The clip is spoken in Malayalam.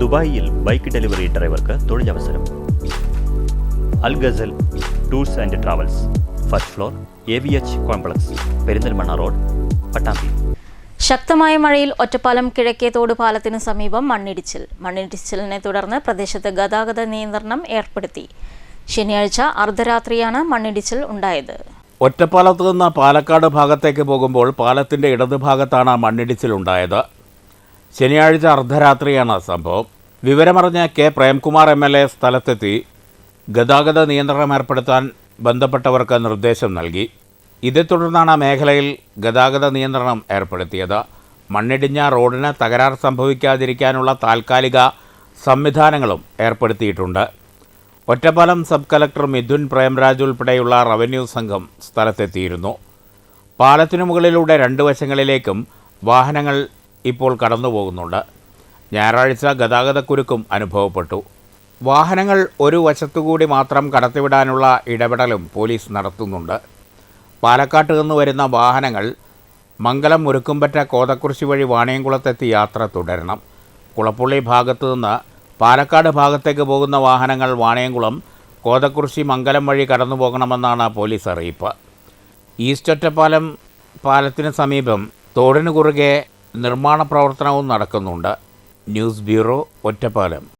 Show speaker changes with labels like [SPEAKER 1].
[SPEAKER 1] ദുബായിൽ ബൈക്ക് ഡെലിവറി ഡ്രൈവർക്ക് തൊഴിലവസരം. Al Ghazal tours and travels first floor A V H complex Perinthalmanna road Pattambi.
[SPEAKER 2] ശക്തമായ മഴയിൽ ഒറ്റപ്പാലം കിഴക്കേത്തോട് പാലത്തിന് സമീപം മണ്ണിടിച്ചിൽ. മണ്ണിടിച്ചിലിനെ തുടർന്ന് പ്രദേശത്ത് ഗതാഗത നിയന്ത്രണം ഏർപ്പെടുത്തി. ശനിയാഴ്ച അർദ്ധരാത്രിയാണ് മണ്ണിടിച്ചിൽ ഉണ്ടായത്.
[SPEAKER 3] ഒറ്റപ്പാലത്ത് നിന്ന് പാലക്കാട് ഭാഗത്തേക്ക് പോകുമ്പോൾ പാലത്തിന്റെ ഇടതുഭാഗത്താണ് മണ്ണിടിച്ചിലുണ്ടായത് ശനിയാഴ്ച അർദ്ധരാത്രിയാണ് സംഭവം. വിവരമറിഞ്ഞ K Premkumar M L A സ്ഥലത്തെത്തി ഗതാഗത നിയന്ത്രണം ഏർപ്പെടുത്താൻ ബന്ധപ്പെട്ടവർക്ക് നിർദ്ദേശം നൽകി. ഇതേ തുടർന്നാണ് മേഖലയിൽ ഗതാഗത നിയന്ത്രണം ഏർപ്പെടുത്തിയത്. മണ്ണിടിഞ്ഞ റോഡിന് തകരാർ സംഭവിക്കാതിരിക്കാനുള്ള താൽക്കാലിക സംവിധാനങ്ങളും ഏർപ്പെടുത്തിയിട്ടുണ്ട്. ഒറ്റപ്പാലം സബ് കലക്ടർ മിഥുൻ പ്രേംരാജ് ഉൾപ്പെടെയുള്ള റവന്യൂ സംഘം സ്ഥലത്തെത്തിയിരുന്നു. പാലത്തിനു മുകളിലൂടെ രണ്ട് വശങ്ങളിലേക്കും വാഹനങ്ങൾ ഇപ്പോൾ കടന്നു പോകുന്നുണ്ട് ഞായറാഴ്ച ഗതാഗതക്കുരുക്കും അനുഭവപ്പെട്ടു. വാഹനങ്ങൾ ഒരു വശത്തുകൂടി മാത്രം കടത്തിവിടാനുള്ള ഇടപെടലും പോലീസ് നടത്തുന്നുണ്ട്. പാലക്കാട്ട് നിന്ന് വരുന്ന വാഹനങ്ങൾ മംഗലം മുരുക്കുംപറ്റ കോതക്കുറിശി വഴി വാണിയംകുളത്തെത്തി യാത്ര തുടരണം. കുളപ്പുള്ളി ഭാഗത്തു നിന്ന് പാലക്കാട് ഭാഗത്തേക്ക് പോകുന്ന വാഹനങ്ങൾ വാണിയംകുളം കോതക്കുറിശി മംഗലം വഴി കടന്നു പോകണമെന്നാണ് പോലീസ് അറിയിപ്പ്. ഈസ്റ്റ് ഒറ്റപ്പാലം പാലത്തിന് സമീപം തോടിന് കുറുകെ നിർമ്മാണ പ്രവർത്തനവും നടക്കുന്നുണ്ട്. News bureau Ottapalam.